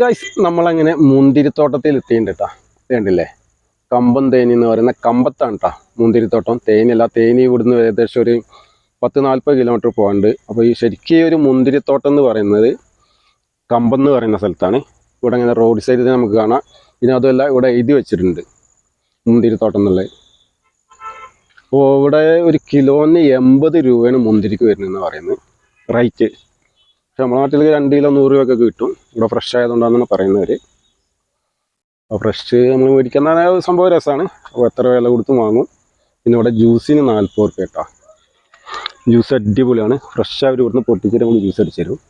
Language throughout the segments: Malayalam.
ഗൈസ് നമ്മളങ്ങനെ മുന്തിരിത്തോട്ടത്തിൽ എത്തിയിട്ടുണ്ട് കേട്ടോ കണ്ടില്ലേ? കമ്പം തേനി എന്ന് പറയുന്ന കമ്പത്താണ് കേട്ടോ മുന്തിരിത്തോട്ടം. തേനിയല്ല തേനി ഇവിടുന്ന് ഏകദേശം ഒരു പത്ത് നാൽപ്പത് കിലോമീറ്റർ പോകാണ്ട് അപ്പോൾ ഈ ശരിക്കും ഒരു മുന്തിരിത്തോട്ടം എന്ന് പറയുന്നത് കമ്പം എന്ന് പറയുന്ന സ്ഥലത്താണ്. ഇവിടെ ഇങ്ങനെ റോഡ് സൈഡിൽ നമുക്ക് കാണാം. പിന്നെ അതുമല്ല ഇവിടെ എഴുതി വെച്ചിട്ടുണ്ട് മുന്തിരിത്തോട്ടം എന്നുള്ളത്. അപ്പോൾ ഇവിടെ ഒരു കിലോന് എൺപത് രൂപയാണ് മുന്തിരിക്ക് വരുന്നതെന്ന് പറയുന്നത്. റേറ്റ് പക്ഷെ നമ്മുടെ നാട്ടിൽ രണ്ട് കിലോ നൂറ് രൂപയൊക്കെ കിട്ടും. ഇവിടെ ഫ്രഷ് ആയതുകൊണ്ടാണെന്നാണ് പറയുന്നവർ അപ്പോൾ ഫ്രഷ് നമ്മൾ മേടിക്കുന്ന സംഭവം രസമാണ് അപ്പോൾ എത്ര വില കൊടുത്തും വാങ്ങും. പിന്നെ ഇവിടെ ജ്യൂസിന് നാൽപ്പത് റുപ്യ കേട്ടോ. ജ്യൂസ് അടിപൊളിയാണ്. ഫ്രഷ് അവർ ഇവിടുന്ന് പൊട്ടിച്ചിട്ട് നമുക്ക് ജ്യൂസ് അടിച്ചു തരും.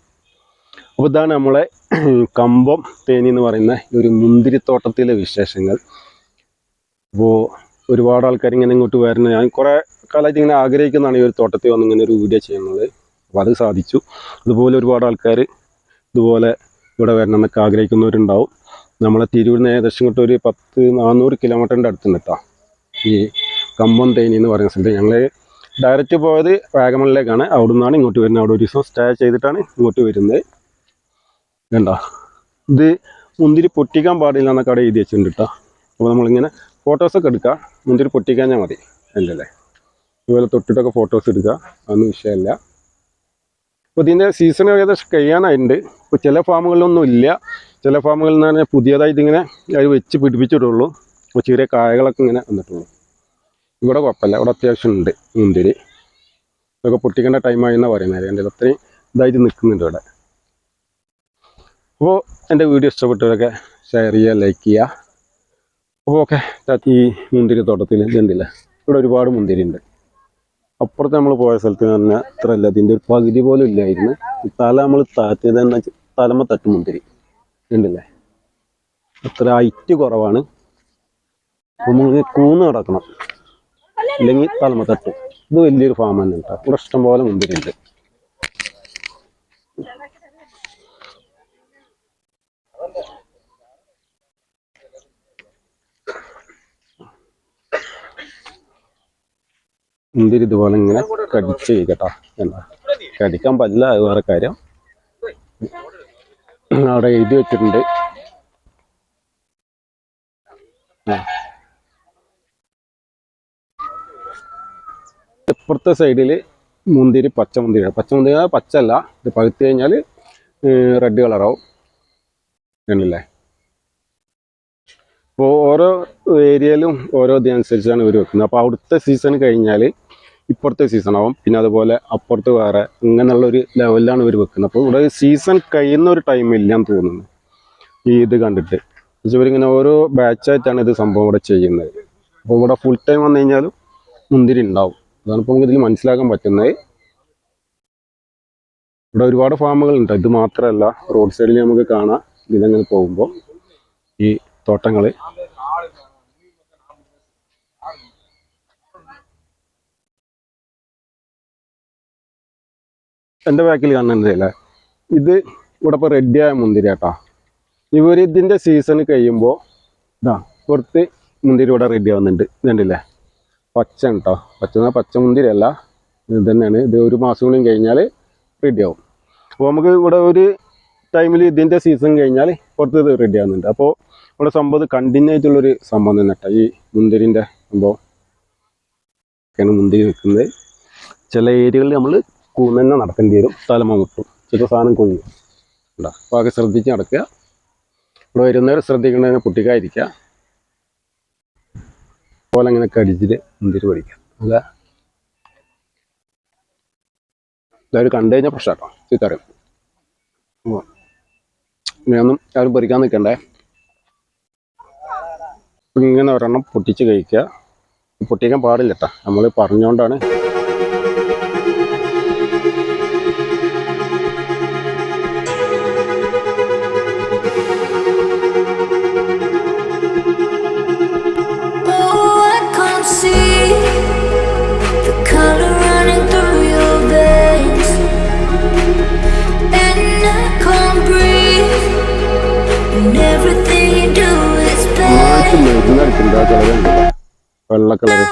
അപ്പോൾ ഇതാണ് നമ്മളെ കമ്പം തേനി എന്ന് പറയുന്ന ഒരു മുന്തിരിത്തോട്ടത്തിലെ വിശേഷങ്ങൾ. അപ്പോൾ ഒരുപാട് ആൾക്കാർ ഇങ്ങനെ ഇങ്ങോട്ട് വരുന്നത് ഞാൻ കുറേ കാലമായിട്ട് ഇങ്ങനെ ആഗ്രഹിക്കുന്നതാണ് ഈ ഒരു തോട്ടത്തിൽ വന്ന് ഇങ്ങനെ ഒരു വീഡിയോ ചെയ്യുന്നത്. അപ്പോൾ അത് സാധിച്ചു. അതുപോലെ ഒരുപാട് ആൾക്കാർ ഇതുപോലെ ഇവിടെ വരണം എന്നൊക്കെ ആഗ്രഹിക്കുന്നവരുണ്ടാവും. നമ്മളെ തിരൂരിൽ നിന്ന് ഏകദേശം ഇങ്ങോട്ട് ഒരു പത്ത് നാനൂറ് കിലോമീറ്ററിന്റെ അടുത്തുണ്ട് കേട്ടോ ഈ കമ്പം തേനി എന്ന് പറയുന്ന സ്ഥലത്ത് ഞങ്ങൾ ഡയറക്റ്റ് പോയത് വാഗമണിലേക്കാണ്. അവിടെ നിന്നാണ് ഇങ്ങോട്ട് വരുന്നത്. അവിടെ ഒരു ദിവസം സ്റ്റേ ചെയ്തിട്ടാണ് ഇങ്ങോട്ട് വരുന്നത്. വേണ്ട ഇത് മുന്തിരി പൊട്ടിക്കാൻ പാടില്ല എന്നൊക്കെ അവിടെ എഴുതി വെച്ചിട്ടുണ്ട് കേട്ടോ അപ്പോൾ നമ്മളിങ്ങനെ ഫോട്ടോസൊക്കെ എടുക്കുക മുന്തിരി പൊട്ടിക്കാഞ്ഞാൽ മതി. അല്ലല്ലേ ഇതുപോലെ തൊട്ടിട്ടൊക്കെ ഫോട്ടോസ് എടുക്കുക അതൊന്നും വിഷയമല്ല. അപ്പോൾ ഇതിന്റെ സീസൺ ഏകദേശം കഴിയാനായിട്ടുണ്ട്. ഇപ്പോൾ ചില ഫാമുകളിലൊന്നും ഇല്ല. ചില ഫാമുകളിൽ നിന്ന് പറഞ്ഞാൽ പുതിയതായിട്ട് ഇങ്ങനെ അത് വെച്ച് പിടിപ്പിച്ചിട്ടുള്ളൂ. അപ്പോൾ ചെറിയ കായകളൊക്കെ ഇങ്ങനെ വന്നിട്ടുള്ളൂ. ഇവിടെ കുഴപ്പമില്ല. ഇവിടെ അത്യാവശ്യം ഉണ്ട് മുന്തിരി. ഇതൊക്കെ പൊട്ടിക്കേണ്ട ടൈമായി എന്നാണ് പറയുന്നത്. എന്റെ അത്രയും ഇതായിട്ട് നിൽക്കുന്നുണ്ട് ഇവിടെ. അപ്പോൾ എന്റെ വീഡിയോ ഇഷ്ടപ്പെട്ടവരൊക്കെ ഷെയർ ചെയ്യുക ലൈക്ക് ചെയ്യുക. അപ്പോൾ ഓക്കെ ഈ മുന്തിരി തോട്ടത്തിൽ ഇതുണ്ടല്ലേ? ഇവിടെ ഒരുപാട് മുന്തിരി ഉണ്ട് അപ്പുറത്ത് നമ്മൾ പോയ സ്ഥലത്ത് എന്ന് പറഞ്ഞാൽ അത്ര അല്ല ഒരു പകുതി പോലും ഇല്ലായിരുന്നു. തല നമ്മൾ താത്തിയത് തന്നെ തലമ തട്ടുമുന്തിരി. ഉണ്ടല്ലേ അത്ര ഐറ്റ് കുറവാണ്. നമ്മൾക്ക് കൂന്ന് കിടക്കണം അല്ലെങ്കിൽ തലമ തട്ടും. ഇത് വലിയൊരു ഫാം തന്നെ കേട്ടോ. ഇവിടെ ഇഷ്ടംപോലെ മുന്തിരി ഉണ്ട് മുന്തിരി ഇതുപോലെ ഇങ്ങനെ കടിച്ച് കഴിക്കട്ടോ എന്താ കടിക്കാൻ പറ്റില്ല വേറെ കാര്യം. അവിടെ എഴുതി വെച്ചിട്ടുണ്ട്. ഇപ്പുറത്തെ സൈഡിൽ മുന്തിരി പച്ച മുന്തിരി. പച്ചമുന്തിരി പച്ചല്ല ഇത് പഴുത്ത് കഴിഞ്ഞാൽ റെഡ് കളറാവും കണ്ടില്ലേ? അപ്പോൾ ഓരോ ഏരിയയിലും ഓരോ ഇതനുസരിച്ചാണ് ഇവർ വെക്കുന്നത്. അപ്പോൾ അവിടുത്തെ സീസൺ കഴിഞ്ഞാൽ ഇപ്പുറത്തെ സീസൺ ആവും. പിന്നെ അതുപോലെ അപ്പുറത്ത് വേറെ ഇങ്ങനെയുള്ള ഒരു ലെവലിലാണ് ഇവർ വെക്കുന്നത്. അപ്പോൾ ഇവിടെ സീസൺ കഴിയുന്ന ഒരു ടൈം ഇല്ലാന്ന് തോന്നുന്നു. ഈ ഇത് കണ്ടിട്ട്. പക്ഷേ ഇവരിങ്ങനെ ഓരോ ബാച്ചായിട്ടാണ് ഇത് സംഭവം ഇവിടെ ചെയ്യുന്നത്. അപ്പോൾ ഇവിടെ ഫുൾ ടൈം വന്നു കഴിഞ്ഞാലും മുന്തിരി ഉണ്ടാവും. അതാണ് ഇപ്പോൾ നമുക്ക് ഇതിൽ മനസ്സിലാക്കാൻ പറ്റുന്നത്. ഇവിടെ ഒരുപാട് ഫാമുകളുണ്ട് ഇത് മാത്രമല്ല റോഡ് സൈഡിൽ നമുക്ക് കാണാം. ഇതിലങ്ങനെ പോകുമ്പോൾ ഈ തോട്ടങ്ങൾ എന്റെ ബാക്കിൽ കാണുന്നില്ലേ ഇത് ഇവിടെ ഇപ്പോൾ റെഡിയായ മുന്തിരി കേട്ടോ ഇവർ ഇതിന്റെ സീസൺ കഴിയുമ്പോൾ ഇതാ പുറത്ത് മുന്തിരി ഇവിടെ റെഡി ആവുന്നുണ്ട്. ഇതുണ്ടല്ലേ പച്ച കേട്ടോ പച്ച പച്ച മുന്തിരി അല്ല. ഇത് തന്നെയാണ്. ഇത് ഒരു മാസം കൂടി കഴിഞ്ഞാൽ റെഡി ആവും. അപ്പോൾ നമുക്ക് ഇവിടെ ഒരു ടൈമിൽ ഇതിന്റെ സീസൺ കഴിഞ്ഞാൽ പുറത്ത് ഇത് റെഡി ആവുന്നുണ്ട്. അപ്പോൾ ഇവിടെ സംഭവം ഇത് കണ്ടിന്യൂ ആയിട്ടുള്ളൊരു സംഭവം തന്നെ കേട്ടോ. ഈ മുന്തിരിന്റെ സംഭവം ഒക്കെയാണ് മുന്തിരി നിൽക്കുന്നത്. ചില ഏരിയകളിൽ നമ്മൾ കൂന്നെ നടക്കേണ്ടി വരും. തലമ മുട്ടും ചില സാധനം കൊയ്യും ഉണ്ടോ അപ്പോൾ അതൊക്കെ ശ്രദ്ധിച്ച് നടക്കുക. ഇവിടെ വരുന്നവർ ശ്രദ്ധിക്കേണ്ടതിനെ പൊട്ടിക്കാതിരിക്കുക പോലെ അങ്ങനെ കടിച്ചിട്ട് മുന്തിരി പഠിക്കുക അല്ല എല്ലാവരും കണ്ടു കഴിഞ്ഞാൽ പ്രശ്നം കേട്ടോ. ചീത്ത അറിയും ഇനിയൊന്നും ആരും പറിക്കാൻ നിൽക്കണ്ടേ? ഇങ്ങനെ ഒരെണ്ണം പൊട്ടിച്ച് കഴിക്കുക. പൊട്ടിക്കാൻ പാടില്ല കേട്ടോ നമ്മൾ പറഞ്ഞുകൊണ്ടാണ് വെള്ള കളറ്